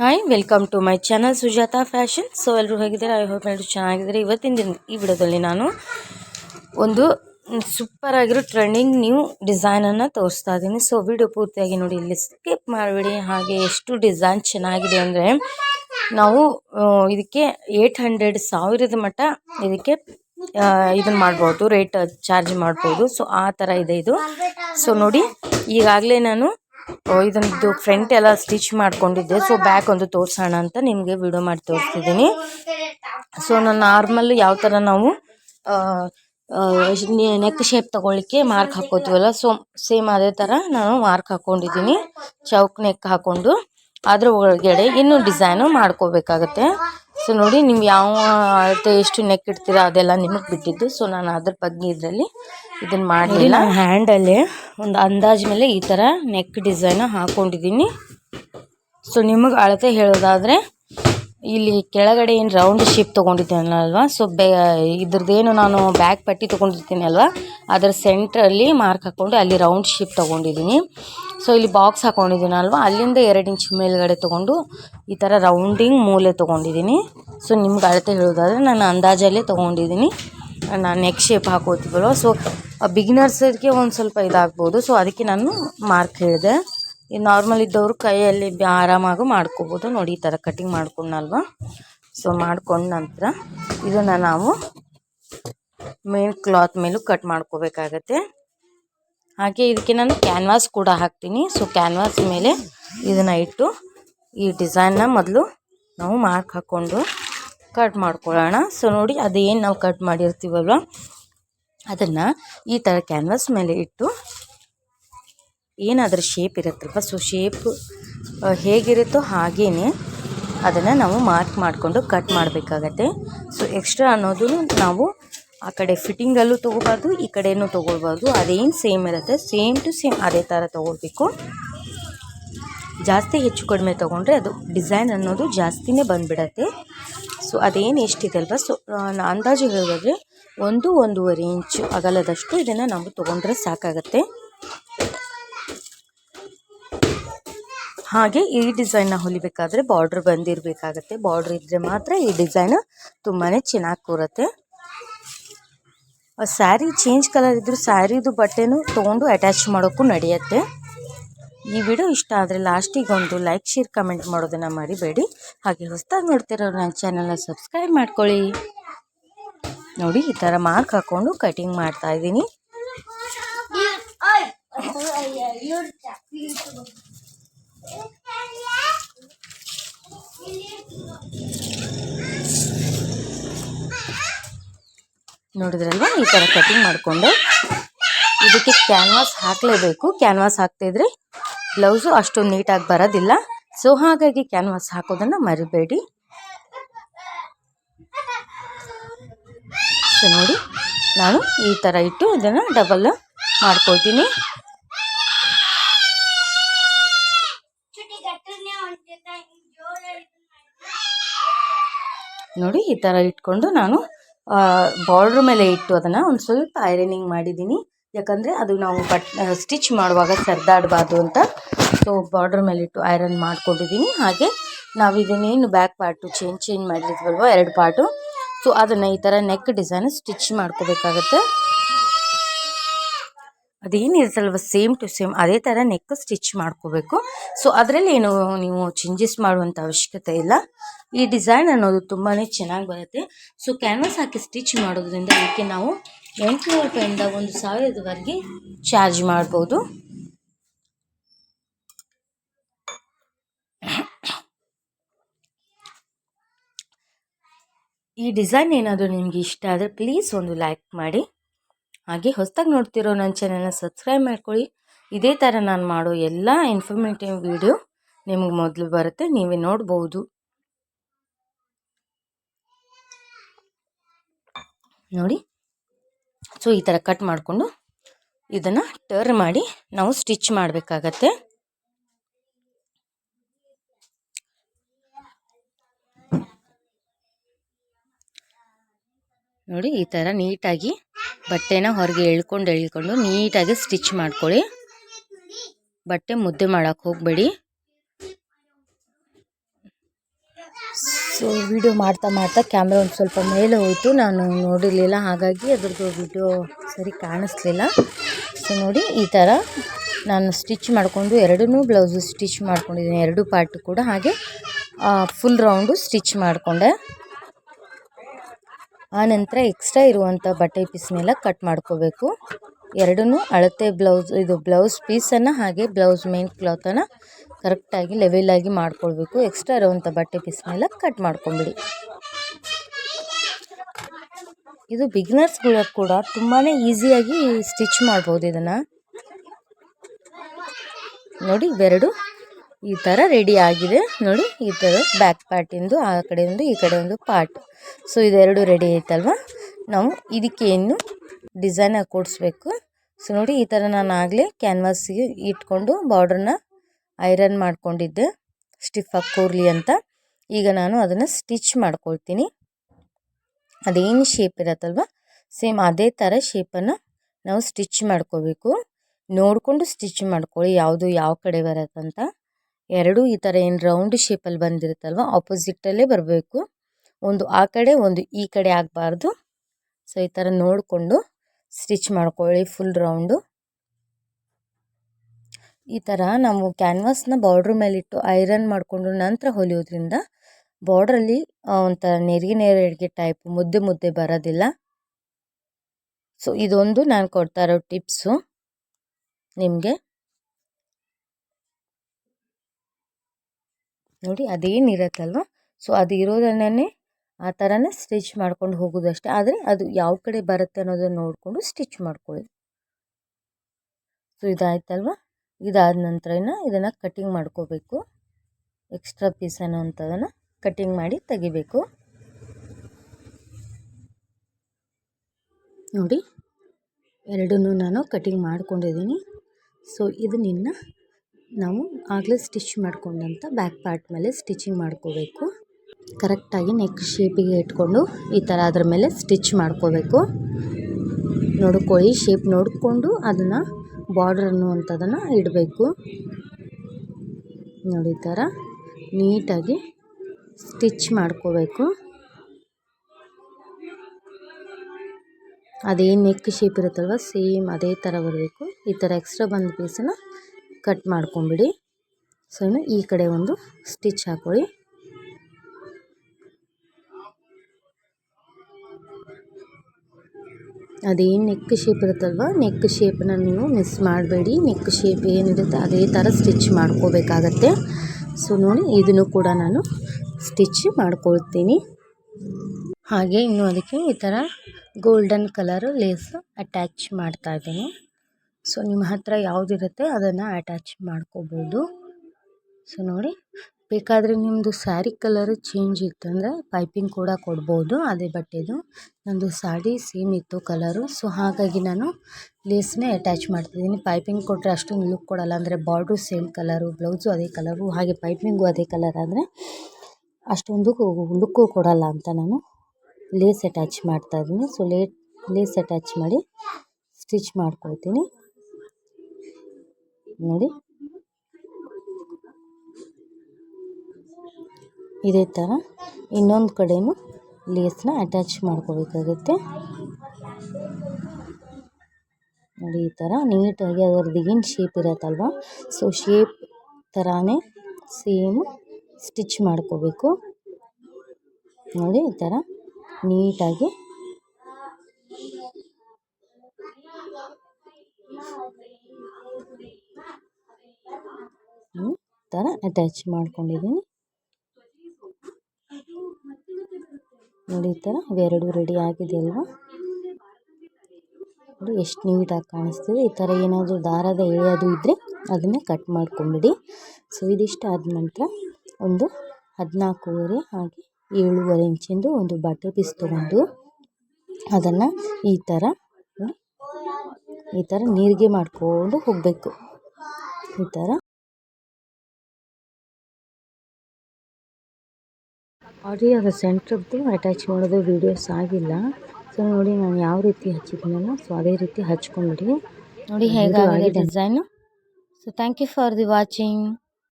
Hi welcome to my channel Sujata fashion so ಎಲ್ಲರೂ ಹೇಗಿದ್ದಾರೆ? I hope ಎಲ್ಲರೂ ಚೆನ್ನಾಗಿದ್ದಾರೆ. ಇವತ್ತಿನ ದಿನ, ಈ ವಿಡಿಯೋದಲ್ಲಿ ನಾನು ಒಂದು ಸೂಪರ್ ಆಗಿರೋ ಟ್ರೆಂಡಿಂಗ್ ನ್ಯೂ ಡಿಸೈನನ್ನು ತೋರಿಸ್ತಾ ಇದ್ದೀನಿ. ಸೊ ವಿಡಿಯೋ ಪೂರ್ತಿಯಾಗಿ ನೋಡಿ, ಇಲ್ಲಿ ಸ್ಕಿಪ್ ಮಾಡಬೇಡಿ. ಹಾಗೆ ಎಷ್ಟು ಡಿಸೈನ್ ಚೆನ್ನಾಗಿದೆ ಅಂದರೆ, ನಾವು ಇದಕ್ಕೆ ಏಯ್ಟ್ ಹಂಡ್ರೆಡ್ ಸಾವಿರದ ಮಟ್ಟ ಇದಕ್ಕೆ ಇದನ್ನು ಮಾಡ್ಬೋದು. ರೇಟ್ ಚಾರ್ಜ್ ಮಾಡ್ಬೋದು. ಸೊ ಆ ಥರ ಇದೆ ಇದು. ಸೊ ನೋಡಿ, ಈಗಾಗಲೇ ನಾನು ಇದೊಂದು ಫ್ರಂಟ್ ಎಲ್ಲ ಸ್ಟಿಚ್ ಮಾಡ್ಕೊಂಡಿದ್ದೆ. ಸೊ ಬ್ಯಾಕ್ ಒಂದು ತೋರಿಸೋಣ ಅಂತ ನಿಮಗೆ ವಿಡಿಯೋ ಮಾಡಿ ತೋರಿಸ್ತಿದ್ದೀನಿ. ಸೊ ನಾನು ನಾರ್ಮಲ್ ಯಾವ ಥರ ನಾವು ನೆಕ್ ಶೇಪ್ ತಗೊಳ್ಳಿಕ್ಕೆ ಮಾರ್ಕ್ ಹಾಕೋತೀವಲ್ಲ ಸೊ ಸೇಮ್ ಅದೇ ಥರ ನಾನು ಮಾರ್ಕ್ ಹಾಕ್ಕೊಂಡಿದ್ದೀನಿ ಚೌಕ್ ನೆಕ್ ಹಾಕೊಂಡು. ಅದ್ರ ಒಳಗಡೆ ಇನ್ನೂ ಡಿಸೈನು ಮಾಡ್ಕೋಬೇಕಾಗತ್ತೆ. ಸೊ ನೋಡಿ ನೀವು ಯಾವ ಅಳತೆ ಎಷ್ಟು ನೆಕ್ ಇಡ್ತೀರಾ ಅದೆಲ್ಲ ನಿಮಗೆ ಬಿಟ್ಟಿದ್ದು. ಸೊ ನಾನು ಅದ್ರ ಬಗ್ಗೆ ಇದರಲ್ಲಿ ಇದನ್ನು ಮಾಡಲಿಲ್ಲ. ಹ್ಯಾಂಡಲ್ಲಿ ಒಂದು ಅಂದಾಜ್ ಮೇಲೆ ಈ ಥರ ನೆಕ್ ಡಿಸೈನ್ ಹಾಕೊಂಡಿದ್ದೀನಿ. ಸೊ ನಿಮಗೆ ಅಳತೆ ಹೇಳೋದಾದರೆ ಇಲ್ಲಿ ಕೆಳಗಡೆ ಏನು ರೌಂಡ್ ಶೇಪ್ ತೊಗೊಂಡಿದ್ದೇನಲ್ವಾ ಸೊ ಬೆ, ಇದ್ರದ್ದೇನು ನಾನು ಬ್ಯಾಕ್ ಪಟ್ಟಿ ತೊಗೊಂಡಿರ್ತೀನಿ ಅಲ್ವಾ? ಅದರ ಸೆಂಟ್ರಲ್ಲಿ ಮಾರ್ಕ್ ಹಾಕ್ಕೊಂಡು ಅಲ್ಲಿ ರೌಂಡ್ ಶೇಪ್ ತೊಗೊಂಡಿದ್ದೀನಿ. ಸೊ ಇಲ್ಲಿ ಬಾಕ್ಸ್ ಹಾಕೊಂಡಿದ್ದೀನಲ್ವಾ ಅಲ್ಲಿಂದ ಎರಡು ಇಂಚ್ ಮೇಲ್ಗಡೆ ತೊಗೊಂಡು ಈ ಥರ ರೌಂಡಿಂಗ್ ಮೂಲೆ ತೊಗೊಂಡಿದ್ದೀನಿ. ಸೊ ನಿಮ್ಗೆ ಅಳತೆ ಹೇಳೋದಾದರೆ ನಾನು ಅಂದಾಜಲ್ಲೇ ತೊಗೊಂಡಿದ್ದೀನಿ. ನಾನು ನೆಕ್ ಶೇಪ್ ಹಾಕೋತೀವಲ್ವ? ಸೊ ಬಿಗಿನರ್ಸ್ಗೆ ಒಂದು ಸ್ವಲ್ಪ ಇದಾಗ್ಬೋದು. ಸೊ ಅದಕ್ಕೆ ನಾನು ಮಾರ್ಕ್ ಹೇಳಿದೆ. ಈ ನಾರ್ಮಲ್ ಇದ್ದವರು ಕೈಯಲ್ಲಿ ಆರಾಮಾಗೂ ಮಾಡ್ಕೋಬೋದು. ನೋಡಿ, ಈ ಥರ ಕಟಿಂಗ್ ಮಾಡ್ಕೊಂಡಲ್ವಾ ಸೊ ಮಾಡ್ಕೊಂಡ ನಂತರ ಇದನ್ನು ನಾವು ಮೇನ್ ಕ್ಲಾತ್ ಮೇಲೂ ಕಟ್ ಮಾಡ್ಕೋಬೇಕಾಗತ್ತೆ. ಹಾಗೆ ಇದಕ್ಕೆ ನಾನು ಕ್ಯಾನ್ವಾಸ್ ಕೂಡ ಹಾಕ್ತೀನಿ. ಸೊ ಕ್ಯಾನ್ವಾಸ್ ಮೇಲೆ ಇದನ್ನು ಇಟ್ಟು ಈ ಡಿಸೈನ್ನ ಮೊದಲು ನಾವು ಮಾರ್ಕ್ ಹಾಕ್ಕೊಂಡು ಕಟ್ ಮಾಡ್ಕೊಳ್ಳೋಣ. ಸೊ ನೋಡಿ, ಅದೇನು ನಾವು ಕಟ್ ಮಾಡಿರ್ತೀವಲ್ವ? ಅದನ್ನು ಈ ಥರ ಕ್ಯಾನ್ವಾಸ್ ಮೇಲೆ ಇಟ್ಟು ಏನಾದರೂ ಶೇಪ್ ಇರುತ್ತಲ್ವ ಸೊ ಶೇಪ್ ಹೇಗಿರುತ್ತೋ ಹಾಗೇ ಅದನ್ನು ನಾವು ಮಾರ್ಕ್ ಮಾಡಿಕೊಂಡು ಕಟ್ ಮಾಡಬೇಕಾಗತ್ತೆ. ಸೊ ಎಕ್ಸ್ಟ್ರಾ ಅನ್ನೋದು ನಾವು ಆ ಕಡೆ ಫಿಟ್ಟಿಂಗಲ್ಲೂ ತೊಗೋಬಾರ್ದು, ಈ ಕಡೆಯೂ ತೊಗೊಳ್ಬಾರ್ದು ಅದೇನು ಸೇಮ್ ಇರುತ್ತೆ ಸೇಮ್ ಟು ಸೇಮ್ ಅದೇ ಥರ ತೊಗೊಳ್ಬೇಕು ಜಾಸ್ತಿ ಹೆಚ್ಚು ಕಡಿಮೆ ತೊಗೊಂಡ್ರೆ ಅದು ಡಿಸೈನ್ ಅನ್ನೋದು ಜಾಸ್ತಿನೇ ಬಂದುಬಿಡತ್ತೆ. ಸೊ ಅದೇನು ಎಷ್ಟಿದೆ ಅಲ್ವಾ? ಸೊ ಅಂದಾಜು ಹೇಳೋದಾದ್ರೆ ಒಂದು ಒಂದೂವರೆ ಇಂಚು ಅಗಲದಷ್ಟು ಇದನ್ನು ನಾವು ತೊಗೊಂಡ್ರೆ ಸಾಕಾಗತ್ತೆ. ಹಾಗೆ ಈ ಡಿಸೈನ್ನ ಹೊಲಿಬೇಕಾದ್ರೆ ಬಾರ್ಡ್ರ್ ಬಂದಿರಬೇಕಾಗತ್ತೆ ಬಾರ್ಡ್ರ್ ಇದ್ದರೆ ಮಾತ್ರ ಈ ಡಿಸೈನ್ ತುಂಬಾ ಚೆನ್ನಾಗಿ ಕೂರುತ್ತೆ ಸ್ಯಾರಿ ಚೇಂಜ್ ಕಲರ್ ಇದ್ದರೂ ಸ್ಯಾರಿದು ಬಟ್ಟೆನೂ ತೊಗೊಂಡು ಅಟ್ಯಾಚ್ ಮಾಡೋಕ್ಕೂ ನಡೆಯುತ್ತೆ ಈ ವಿಡಿಯೋ ಇಷ್ಟ ಆದರೆ ಲಾಸ್ಟಿಗೆ ಒಂದು ಲೈಕ್ ಶೇರ್ ಕಮೆಂಟ್ ಮಾಡೋದನ್ನು ಮರಿಬೇಡಿ ಹಾಗೆ ಹೊಸ್ದಾಗಿ ನೋಡ್ತಿರೋ ನನ್ನ ಚಾನಲ್ನ ಸಬ್ಸ್ಕ್ರೈಬ್ ಮಾಡ್ಕೊಳ್ಳಿ ನೋಡಿ ಈ ಥರ ಮಾರ್ಕ್ ಹಾಕ್ಕೊಂಡು ಕಟಿಂಗ್ ಮಾಡ್ತಾ ಇದ್ದೀನಿ ನೋಡಿದ್ರಲ್ವಾ? ಈ ಥರ ಕಟಿಂಗ್ ಮಾಡಿಕೊಂಡು ಇದಕ್ಕೆ ಕ್ಯಾನ್ವಾಸ್ ಹಾಕಲೇಬೇಕು. ಕ್ಯಾನ್ವಾಸ್ ಹಾಕ್ತಿದ್ರೆ ಬ್ಲೌಸು ಅಷ್ಟೊಂದು ನೀಟಾಗಿ ಬರೋದಿಲ್ಲ. ಸೊ ಹಾಗಾಗಿ ಕ್ಯಾನ್ವಾಸ್ ಹಾಕೋದನ್ನು ಮರಿಬೇಡಿ. ನೋಡಿ, ನಾನು ಈ ಥರ ಇಟ್ಟು ಇದನ್ನು ಡಬಲ್ ಮಾಡ್ಕೊಳ್ತೀನಿ. ನೋಡಿ ಈ ಥರ ಇಟ್ಕೊಂಡು ನಾನು ಬಾರ್ಡ್ರ್ ಮೇಲೆ ಇಟ್ಟು ಅದನ್ನು ಒಂದು ಸ್ವಲ್ಪ ಐರನಿಂಗ್ ಮಾಡಿದ್ದೀನಿ. ಯಾಕಂದರೆ ಅದು ನಾವು ಬಟ್ ಸ್ಟಿಚ್ ಮಾಡುವಾಗ ಸರ್ದಾಡಬಾರ್ದು ಅಂತ. ಸೊ ಬಾರ್ಡ್ರ್ ಮೇಲೆ ಇಟ್ಟು ಐರನ್ ಮಾಡ್ಕೊಂಡಿದ್ದೀನಿ. ಹಾಗೆ ನಾವು ಇದನ್ನೇನು ಬ್ಯಾಕ್ ಪಾರ್ಟು ಚೇಂಜ್ ಚೇಂಜ್ ಮಾಡಿರ್ತೀವಲ್ವ ಎರಡು ಪಾರ್ಟು ಸೊ ಅದನ್ನು ಈ ಥರ ನೆಕ್ ಡಿಸೈನ್ ಸ್ಟಿಚ್ ಮಾಡ್ಕೋಬೇಕಾಗತ್ತೆ. ಅದೇನಿರುತ್ತಲ್ವ ಸೇಮ್ ಟು ಸೇಮ್ ಅದೇ ಥರ ನೆಕ್ ಸ್ಟಿಚ್ ಮಾಡ್ಕೋಬೇಕು. ಸೊ ಅದರಲ್ಲಿ ಏನು ನೀವು ಚೇಂಜಸ್ ಮಾಡುವಂಥ ಅವಶ್ಯಕತೆ ಇಲ್ಲ. ಈ ಡಿಸೈನ್ ಅನ್ನೋದು ತುಂಬಾ ಚೆನ್ನಾಗಿ ಬರುತ್ತೆ. ಸೊ ಕ್ಯಾನ್ವಾಸ್ ಹಾಕಿ ಸ್ಟಿಚ್ ಮಾಡೋದ್ರಿಂದ ಅದಕ್ಕೆ ನಾವು ಎಂಟುನೂರು ರೂಪಾಯಿಂದ ಒಂದು ಸಾವಿರದವರೆಗೆ ಚಾರ್ಜ್ ಮಾಡ್ಬೋದು. ಈ ಡಿಸೈನ್ ಏನಾದರೂ ನಿಮಗೆ ಇಷ್ಟ ಆದರೆ ಪ್ಲೀಸ್ ಒಂದು ಲೈಕ್ ಮಾಡಿ. ಹಾಗೆ ಹೊಸದಾಗಿ ನೋಡ್ತಿರೋ ನನ್ನ ಚಾನಲ್ನ ಸಬ್ಸ್ಕ್ರೈಬ್ ಮಾಡ್ಕೊಳ್ಳಿ. ಇದೇ ಥರ ನಾನು ಮಾಡೋ ಎಲ್ಲ ಇನ್ಫಾರ್ಮೇಟಿವ್ ವಿಡಿಯೋ ನಿಮಗೆ ಮೊದಲು ಬರುತ್ತೆ, ನೀವೇ ನೋಡ್ಬೋದು. ನೋಡಿ. ಸೊ ಈ ಥರ ಕಟ್ ಮಾಡಿಕೊಂಡು ಇದನ್ನು ಟರ್ನ್ ಮಾಡಿ, ನಾವು ಸ್ಟಿಚ್ ಮಾಡಬೇಕಾಗತ್ತೆ. ನೋಡಿ, ಈ ಥರ ನೀಟಾಗಿ ಬಟ್ಟೆನ ಹೊರಗೆ ಎಳ್ಕೊಂಡು ಎಳ್ಕೊಂಡು ನೀಟಾಗಿ ಸ್ಟಿಚ್ ಮಾಡ್ಕೊಳ್ಳಿ. ಬಟ್ಟೆ ಮುದ್ದೆ ಮಾಡೋಕ್ಕೆ ಹೋಗಬೇಡಿ. ಸೊ ವಿಡಿಯೋ ಮಾಡ್ತಾ ಮಾಡ್ತಾ ಕ್ಯಾಮ್ರಾ ಒಂದು ಸ್ವಲ್ಪ ಮೇಲೆ ಹೋಯಿತು. ನಾನು ನೋಡಿರಲಿಲ್ಲ, ಹಾಗಾಗಿ ಅದ್ರದ್ದು ವಿಡಿಯೋ ಸರಿ ಕಾಣಿಸ್ಲಿಲ್ಲ. ಸೊ ನೋಡಿ, ಈ ಥರ ನಾನು ಸ್ಟಿಚ್ ಮಾಡಿಕೊಂಡು ಎರಡೂ ಬ್ಲೌಸು ಸ್ಟಿಚ್ ಮಾಡ್ಕೊಂಡಿದ್ದೀನಿ. ಎರಡು ಪಾರ್ಟ್ ಕೂಡ. ಹಾಗೆ ಫುಲ್ ರೌಂಡು ಸ್ಟಿಚ್ ಮಾಡಿಕೊಂಡೆ. ಆನಂತರ ಎಕ್ಸ್ಟ್ರಾ ಇರುವಂಥ ಬಟ್ಟೆ ಪೀಸ್ನೆಲ್ಲ ಕಟ್ ಮಾಡ್ಕೋಬೇಕು. ಎರಡೂ ಅಳತೆ ಬ್ಲೌಸ್ ಇದು ಬ್ಲೌಸ್ ಪೀಸನ್ನು ಹಾಗೆ ಬ್ಲೌಸ್ ಮೇನ್ ಕ್ಲಾತನ್ನು ಕರೆಕ್ಟಾಗಿ ಲೆವೆಲಾಗಿ ಮಾಡ್ಕೊಳ್ಬೇಕು. ಎಕ್ಸ್ಟ್ರಾ ಇರುವಂಥ ಬಟ್ಟೆ ಪೀಸ್ನೆಲ್ಲ ಕಟ್ ಮಾಡ್ಕೊಂಬಿಡಿ. ಇದು ಬಿಗ್ನರ್ಸ್ಗಳು ಕೂಡ ತುಂಬಾ ಈಸಿಯಾಗಿ ಸ್ಟಿಚ್ ಮಾಡ್ಬೋದು ಇದನ್ನು. ನೋಡಿ, ಇವೆರಡು ಈ ಥರ ರೆಡಿ ಆಗಿದೆ. ನೋಡಿ, ಈ ಥರ ಬ್ಯಾಕ್ ಪಾರ್ಟಿಂದು ಆ ಕಡೆ ಒಂದು ಈ ಕಡೆ ಒಂದು ಪಾರ್ಟ್ ಸೊ ಇದೆರಡು ರೆಡಿ ಆಯ್ತಲ್ವ ನಾವು ಇದಕ್ಕೆ ಇನ್ನು ಡಿಸೈನ್ ಕೊಡಿಸ್ಬೇಕು. ಸೊ ನೋಡಿ, ಈ ಥರ ನಾನು ಆಗಲೇ ಕ್ಯಾನ್ವಾಸಿಗೆ ಇಟ್ಕೊಂಡು ಬಾರ್ಡ್ರನ್ನ ಐರನ್ ಮಾಡ್ಕೊಂಡಿದ್ದೆ. ಸ್ಟಿಫಾಗಿ ಕೂರ್ಲಿ ಅಂತ. ಈಗ ನಾನು ಅದನ್ನು ಸ್ಟಿಚ್ ಮಾಡ್ಕೊಳ್ತೀನಿ. ಅದೇನು ಶೇಪ್ ಇರತ್ತಲ್ವ? ಸೇಮ್ ಅದೇ ಥರ ಶೇಪನ್ನು ನಾವು ಸ್ಟಿಚ್ ಮಾಡ್ಕೋಬೇಕು. ನೋಡಿಕೊಂಡು ಸ್ಟಿಚ್ ಮಾಡ್ಕೊಳ್ಳಿ, ಯಾವುದು ಯಾವ ಕಡೆ ಬರತ್ತಂತ. ಎರಡು ಈ ಥರ ಏನು ರೌಂಡ್ ಶೇಪಲ್ಲಿ ಬಂದಿರುತ್ತಲ್ವ? ಆಪೋಸಿಟಲ್ಲೇ ಬರಬೇಕು. ಒಂದು ಆ ಕಡೆ, ಒಂದು ಈ ಕಡೆ ಆಗಬಾರ್ದು. ಸೊ ಈ ಥರ ನೋಡಿಕೊಂಡು ಸ್ಟಿಚ್ ಮಾಡ್ಕೊಳ್ಳಿ ಫುಲ್ ರೌಂಡು ಈ ಥರ ನಾವು ಕ್ಯಾನ್ವಾಸ್ನ ಬಾರ್ಡ್ರ್ ಮೇಲಿಟ್ಟು ಐರನ್ ಮಾಡಿಕೊಂಡು ನಂತರ ಹೊಲಿಯೋದ್ರಿಂದ ಬಾರ್ಡ್ರಲ್ಲಿ ಒಂಥರ ನೆರಿಗೆ ನೆರಿಗೆ ಟೈಪ್ ಮುದ್ದೆ ಮುದ್ದೆ ಬರೋದಿಲ್ಲ. ಸೊ ಇದೊಂದು ನಾನು ಕೊಡ್ತಾ ಇರೋ ಟಿಪ್ಸು ನಿಮಗೆ ನೋಡಿ ಅದೇನಿರತ್ತಲ್ವ ಸೊ ಅದು ಇರೋದನ್ನೇ ಆ ಥರನೇ ಸ್ಟಿಚ್ ಮಾಡ್ಕೊಂಡು ಹೋಗೋದಷ್ಟೇ ಆದರೆ ಅದು ಯಾವ ಕಡೆ ಬರುತ್ತೆ ಅನ್ನೋದನ್ನು ನೋಡಿಕೊಂಡು ಸ್ಟಿಚ್ ಮಾಡ್ಕೊಳ್ಳಿ ಸೊ ಇದಾಯ್ತಲ್ವ? ಇದಾದ ನಂತರ ಇದನ್ನು ಕಟ್ಟಿಂಗ್ ಮಾಡ್ಕೋಬೇಕು. ಎಕ್ಸ್ಟ್ರಾ ಪೀಸ್ ಅನ್ನೋವಂಥದ್ದನ್ನು ಕಟ್ಟಿಂಗ್ ಮಾಡಿ ತೆಗಿಬೇಕು. ನೋಡಿ, ಎರಡನ್ನೂ ನಾನು ಕಟ್ಟಿಂಗ್ ಮಾಡ್ಕೊಂಡಿದ್ದೀನಿ. ಸೊ ಇದು ನಿನ್ನ ನಾವು ಆಗಲೇ ಸ್ಟಿಚ್ ಮಾಡ್ಕೊಂಡಂಥ ಬ್ಯಾಕ್ ಪಾರ್ಟ್ ಮೇಲೆ ಸ್ಟಿಚಿಂಗ್ ಮಾಡ್ಕೋಬೇಕು. ಕರೆಕ್ಟಾಗಿ ನೆಕ್ ಶೇಪಿಗೆ ಇಟ್ಕೊಂಡು ಈ ಥರ ಅದ್ರ ಮೇಲೆ ಸ್ಟಿಚ್ ಮಾಡ್ಕೋಬೇಕು. ನೋಡ್ಕೊಳ್ಳಿ ಶೇಪ್ ನೋಡಿಕೊಂಡು ಅದನ್ನು ಬಾರ್ಡ್ರ್ ಅನ್ನುವಂಥದ್ದನ್ನು ಇಡಬೇಕು. ನೋಡಿ ಥರ ನೀಟಾಗಿ ಸ್ಟಿಚ್ ಮಾಡ್ಕೋಬೇಕು. ಅದೇ ನೆಕ್ ಶೇಪ್ ಇರುತ್ತಲ್ವ ಸೇಮ್ ಅದೇ ಥರ ಬರಬೇಕು. ಈ ಥರ ಎಕ್ಸ್ಟ್ರಾ ಬಂದ ಪೀಸನ್ನು ಕಟ್ ಮಾಡ್ಕೊಂಬಿಡಿ. ಸೊ ಇನ್ನು ಈ ಕಡೆ ಒಂದು ಸ್ಟಿಚ್ ಹಾಕೊಳ್ಳಿ. ಅದೇನು ನೆಕ್ ಶೇಪ್ ಇರುತ್ತಲ್ವ? ನೆಕ್ ಶೇಪನ್ನ ನೀವು ಮಿಸ್ ಮಾಡಬೇಡಿ. ನೆಕ್ ಶೇಪ್ ಏನಿರುತ್ತೆ ಅದೇ ಥರ ಸ್ಟಿಚ್ ಮಾಡ್ಕೋಬೇಕಾಗತ್ತೆ. ಸೊ ನೋಡಿ, ಇದನ್ನು ಕೂಡ ನಾನು ಸ್ಟಿಚ್ ಮಾಡ್ಕೊಳ್ತೀನಿ. ಹಾಗೆ ಇನ್ನು ಅದಕ್ಕೆ ಈ ಥರ ಗೋಲ್ಡನ್ ಕಲರ್ ಲೇಸ್ ಅಟ್ಯಾಚ್ ಮಾಡ್ತಾ ಇದ್ದೀನಿ. ಸೊ, ನಿಮ್ಮ ಹತ್ತಿರ ಯಾವುದಿರುತ್ತೆ, ಅದನ್ನು ಅಟ್ಯಾಚ್ ಮಾಡ್ಕೋಬೋದು. ಸೊ, ನೋಡಿ. ಬೇಕಾದರೆ ನಿಮ್ಮದು ಸ್ಯಾರಿ ಕಲರ್ ಚೇಂಜ್ ಇತ್ತಂದರೆ ಪೈಪಿಂಗ್ ಕೂಡ ಕೊಡ್ಬೋದು, ಅದೇ ಬಟ್ಟೆದು. ನಂದು ಸಾಡಿ ಸೇಮ್ ಇತ್ತು ಕಲರು ಸೊ, ಹಾಗಾಗಿ ನಾನು ಲೇಸ್ನೇ ಅಟ್ಯಾಚ್ ಮಾಡ್ತಿದ್ದೀನಿ. ಪೈಪಿಂಗ್ ಕೊಟ್ಟರೆ ಅಷ್ಟೊಂದು ಲುಕ್ ಕೊಡೋಲ್ಲ ಅಂದರೆ ಬಾರ್ಡ್ರು ಸೇಮ್ ಕಲರು ಬ್ಲೌಸು ಅದೇ ಕಲರು ಹಾಗೆ ಪೈಪಿಂಗು ಅದೇ ಕಲರ್ ಆದರೆ ಅಷ್ಟೊಂದು ಲುಕ್ಕು ಕೊಡೋಲ್ಲ ಅಂತ ನಾನು ಲೇಸ್ ಅಟ್ಯಾಚ್ ಮಾಡ್ತಾಯಿದ್ದೀನಿ ಸೊ ಲೇಟ್ ಲೇಸ್ ಅಟ್ಯಾಚ್ ಮಾಡಿ ಸ್ಟಿಚ್ ಮಾಡ್ಕೊಳ್ತೀನಿ. ನೋಡಿ. ಇದೇ ಥರ ಇನ್ನೊಂದು ಕಡೆಯೂ ಲೇಸ್ನ ಅಟ್ಯಾಚ್ ಮಾಡ್ಕೋಬೇಕಾಗುತ್ತೆ. ನೋಡಿ ಈ ಥರ ನೀಟಾಗಿ ಅದರ ಏನು ಶೇಪ್ ಇರತ್ತಲ್ವ? ಸೊ ಶೇಪ್ ಥರನೇ ಸೇಮ್ ಸ್ಟಿಚ್ ಮಾಡ್ಕೋಬೇಕು. ನೋಡಿ ಈ ಥರ ನೀಟಾಗಿ ಥರ ಅಟ್ಯಾಚ್ ಮಾಡ್ಕೊಂಡಿದ್ದೀನಿ. ನೋಡಿ ಈ ಥರ ಇವೆರಡು ರೆಡಿ ಆಗಿದೆ ಅಲ್ವಾ? ನೋಡಿ ಎಷ್ಟು ನೀಟಾಗಿ ಕಾಣಿಸ್ತಿದೆ. ಈ ಥರ ಏನಾದರೂ ದಾರದ ಎಳೆಯೋದು ಇದ್ದರೆ ಅದನ್ನೇ ಕಟ್ ಮಾಡ್ಕೊಂಬಿಡಿ. ಸೊ ಇದಿಷ್ಟು ಆದ ನಂತರ ಒಂದು ಹದಿನಾಲ್ಕೂವರೆ ಹಾಗೆ ಏಳುವರೆ ಇಂಚಿಂದು ಒಂದು ಬಟ್ಟೆ ಪೀಸ್ ತೊಗೊಂಡು ಅದನ್ನು ಈ ಥರ ಈ ಥರ ನೀರಿಗೆ ಮಾಡಿಕೊಂಡು ಹೋಗಬೇಕು. ಈ ಥರ ಆಲ್ರೆಡಿ ಅದು ಸೆಂಟ್ರದ್ದು ಅಟ್ಯಾಚ್ ಮಾಡೋದು ವೀಡಿಯೋಸ್ ಆಗಿಲ್ಲ. ಸೊ ನೋಡಿ ನಾನು ಯಾವ ರೀತಿ ಹಚ್ಚಿದ್ದೀನಲ್ಲ ಸೊ ಅದೇ ರೀತಿ ಹಚ್ಕೊಂಬಿಡಿ ನೋಡಿ ಹೇಗಾಗಿದೆ design so thank you for the watching